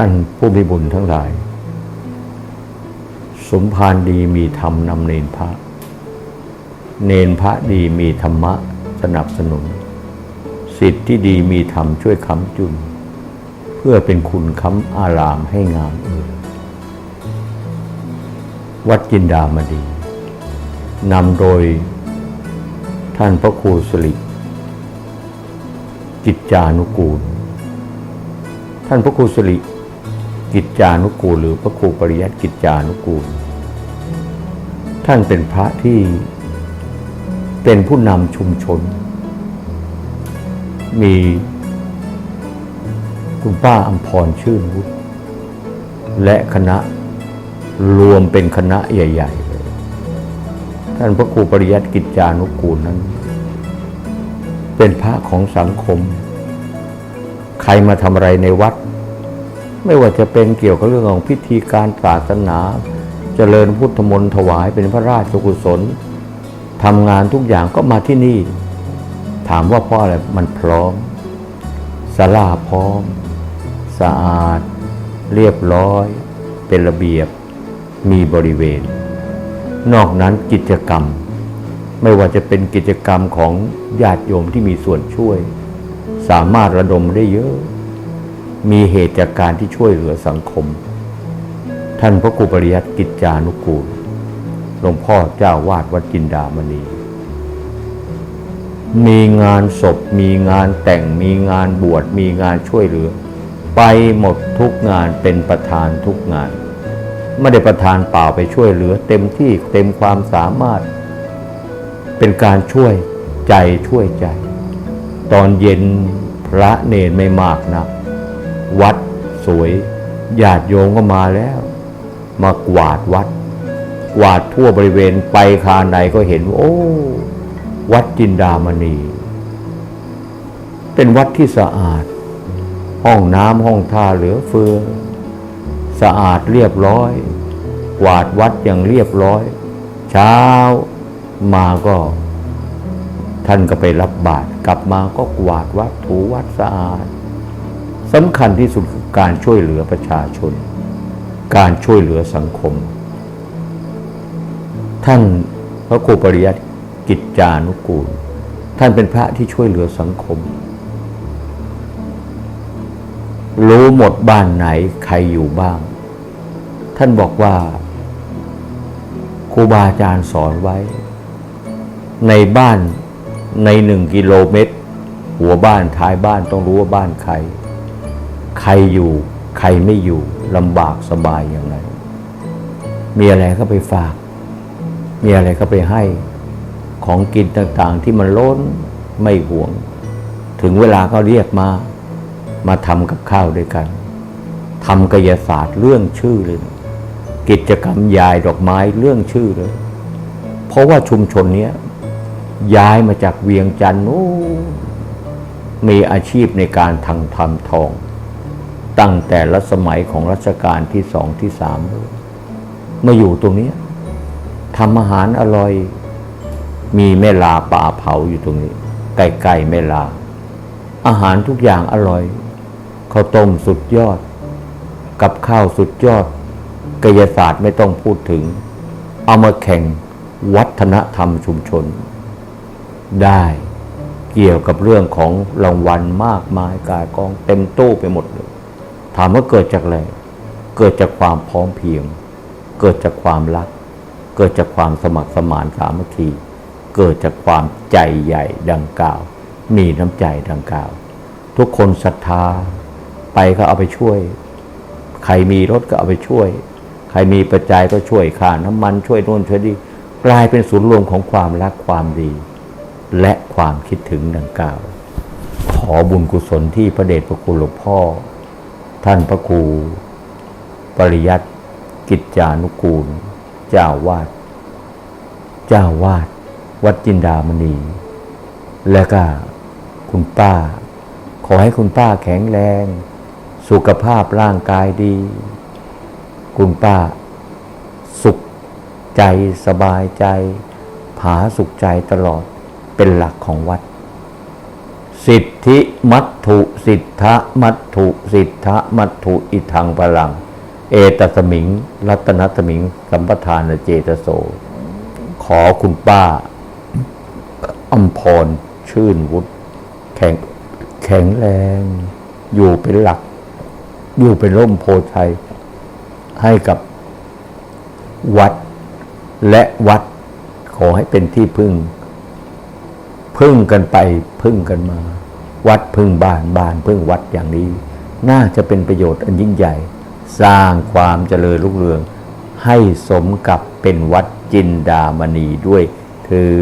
ท่านผู้มีบุญทั้งหลาย สมภารดีมีธรรมนำเนนพระ เนนพระดีมีธรรมะสนับสนุน สิทธิ์ที่ดีมีธรรมช่วยค้ำจุน เพื่อเป็นคุณค้ำอารามให้งามเอ่ยวัดจินดามดีนำโดยท่านพระครูสลิกิจจานุกูล ท่านพระครูสลิ กิจจานุกูล หรือพระครูปริยัติกิจจานุกูล ท่านเป็นพระที่เป็นผู้นำชุมชน มีคุณป้าอัมพรชื่นวุฒิและคณะรวมเป็นคณะใหญ่ๆเลยท่านพระครูปริยัติกิจจานุกูลนั้น เป็นพระของสังคม ใครมาทำอะไรในวัด ไม่ว่าจะเป็นเกี่ยวกับเรื่องของพิธีการศาสนาเจริญพุทธมนต์ถวายเป็นพระราชกุศลทำงานทุกอย่างก็มาที่นี่ ถามว่าเพราะอะไรมันพร้อมศาลาพร้อม สะอาด เรียบร้อย เป็นระเบียบ มีบริเวณ นอกนั้นกิจกรรม ไม่ว่าจะเป็นกิจกรรมของญาติโยมที่มีส่วนช่วย สามารถระดมได้เยอะ มีเหตุจากการที่ช่วยเหลือสังคม ท่านพระครูปริยัติกิจจานุกูลหลวงพ่อเจ้าวาดวัดจินดามณี มีงานศพ มีงานแต่งมีงานบวชมีงานช่วยเหลือ ไปหมดทุกงานเป็นประธานทุกงาน ไม่ได้ประธานเปล่าไปช่วยเหลือ เต็มที่เต็มความสามารถ เป็นการช่วยใจช่วยใจ ตอนเย็นพระเนรไม่มากนะ วัดสวยญาติโยมก็มาแล้ว มากวาดวัด กวาดทั่วบริเวณไปคาไหนก็เห็นโอ้ วัดจินดามณี เป็นวัดที่สะอาด ห้องน้ำห้องท่าเหลือเฟือ สะอาดเรียบร้อย กวาดวัดอย่างเรียบร้อย เช้ามาก็ ท่านก็ไปรับบาตรกลับมาก็กวาดวัดถูวัดสะอาด สำคัญที่สุดคือการช่วยเหลือประชาชน การช่วยเหลือสังคม ท่านพระครูปริยัติกิจจานุกูล ท่านเป็นพระที่ช่วยเหลือสังคม รู้หมดบ้านไหนใครอยู่บ้าง ท่านบอกว่าครูบาอาจารย์สอนไว้ ในบ้านในหนึ่งกิโลเมตร หัวบ้านท้ายบ้านต้องรู้ว่าบ้านใคร ใครอยู่ ใครไม่อยู่ลำบากสบายอย่างไร มีอะไรก็ไปฝาก มีอะไรก็ไปให้ของกินต่างๆที่มันล้นไม่ห่วง ถึงเวลาก็เรียกมา มาทำกับข้าวด้วยกันทำกายศาสตร์เรื่องชื่อเลย กิจกรรมยายดอกไม้เรื่องชื่อเลย เพราะว่าชุมชนเนี้ยย้ายมาจากเวียงจันทร์นู้นมีอาชีพในการทางทำทอง ตั้งแต่รัสมัยของรัชกาลที่สองที่สามเลยมาอยู่ตรงนี้ทำอาหารอร่อย มีแม่ลาปลาเผาอยู่ตรงนี้ใกล้ๆแม่ลา อาหารทุกอย่างอร่อยข้าวต้มสุดยอด กับข้าวสุดยอดกายศาสตร์ไม่ต้องพูดถึง เอามาแข่งวัฒนธรรมชุมชน ได้เกี่ยวกับเรื่องของรางวัลมากมายกายกองเต็มตู้ไปหมดเลย ถามว่าเกิดจากอะไร เกิดจากความพร้อมเพียง เกิดจากความรัก เกิดจากความสมัครสมานสามัคคี เกิดจากความใจใหญ่ดังกล่าว มีน้ำใจดังกล่าว ทุกคนศรัทธา ไปก็เอาไปช่วย ใครมีรถก็เอาไปช่วย ใครมีปัจจัยก็ช่วยค่าน้ำมันช่วยโน่นช่วยนี่กลายเป็นศูนย์รวมของความรักความดี และความคิดถึงดังกล่าว ขอบุญกุศลที่พระเดชพระคุณหลวงพ่อ ท่านพระครูปริยัติกิจจานุกูล เจ้าวาด เจ้าวาด วัดจินดามณี และก็คุณป้า ขอให้คุณป้าแข็งแรง สุขภาพร่างกายดี คุณป้า สุขใจสบายใจ ผาสุขใจตลอดเป็นหลักของวัด สิทธิมัตถุสิทธะมัตถุสิทธะมัตถุอิทังพลัง เอตสมิง รัตนสมิง สัมปทานเจตโส ขอคุณป้าอัมพรชื่นวุฒิแข็งแข็งแรง อยู่เป็นหลัก อยู่เป็นร่มโพชัย ให้กับวัดและวัดขอให้เป็นที่พึ่ง พึ่งกันไปพึ่งกันมา วัดพึ่งบ้านบ้านพึ่งวัดอย่างนี้ น่าจะเป็นประโยชน์อันยิ่งใหญ่ สร้างความเจริญรุ่งเรือง ให้สมกับเป็นวัดจินดามณีด้วยเธอ